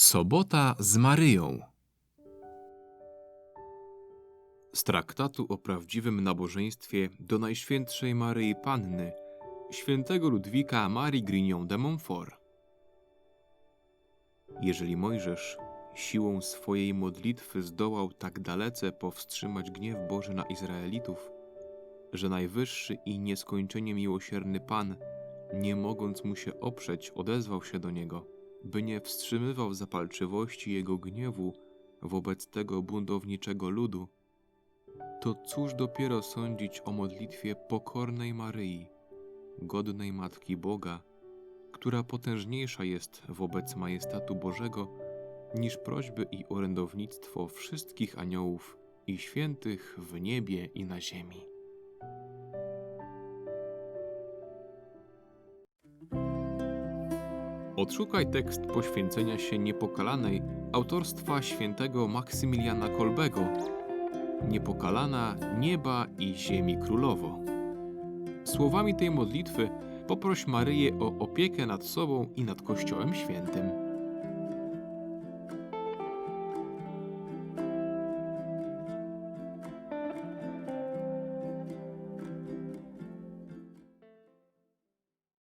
Sobota z Maryją. Z traktatu o prawdziwym nabożeństwie do Najświętszej Maryi Panny, świętego Ludwika Marii Grignon de Montfort. Jeżeli Mojżesz siłą swojej modlitwy zdołał tak dalece powstrzymać gniew Boży na Izraelitów, że najwyższy i nieskończenie miłosierny Pan, nie mogąc mu się oprzeć, odezwał się do niego, by nie wstrzymywał zapalczywości jego gniewu wobec tego buntowniczego ludu, to cóż dopiero sądzić o modlitwie pokornej Maryi, godnej Matki Boga, która potężniejsza jest wobec majestatu Bożego niż prośby i orędownictwo wszystkich aniołów i świętych w niebie i na ziemi. Odszukaj tekst poświęcenia się niepokalanej autorstwa świętego Maksymiliana Kolbego Niepokalana nieba i ziemi królowo. Słowami tej modlitwy poproś Maryję o opiekę nad sobą i nad Kościołem Świętym.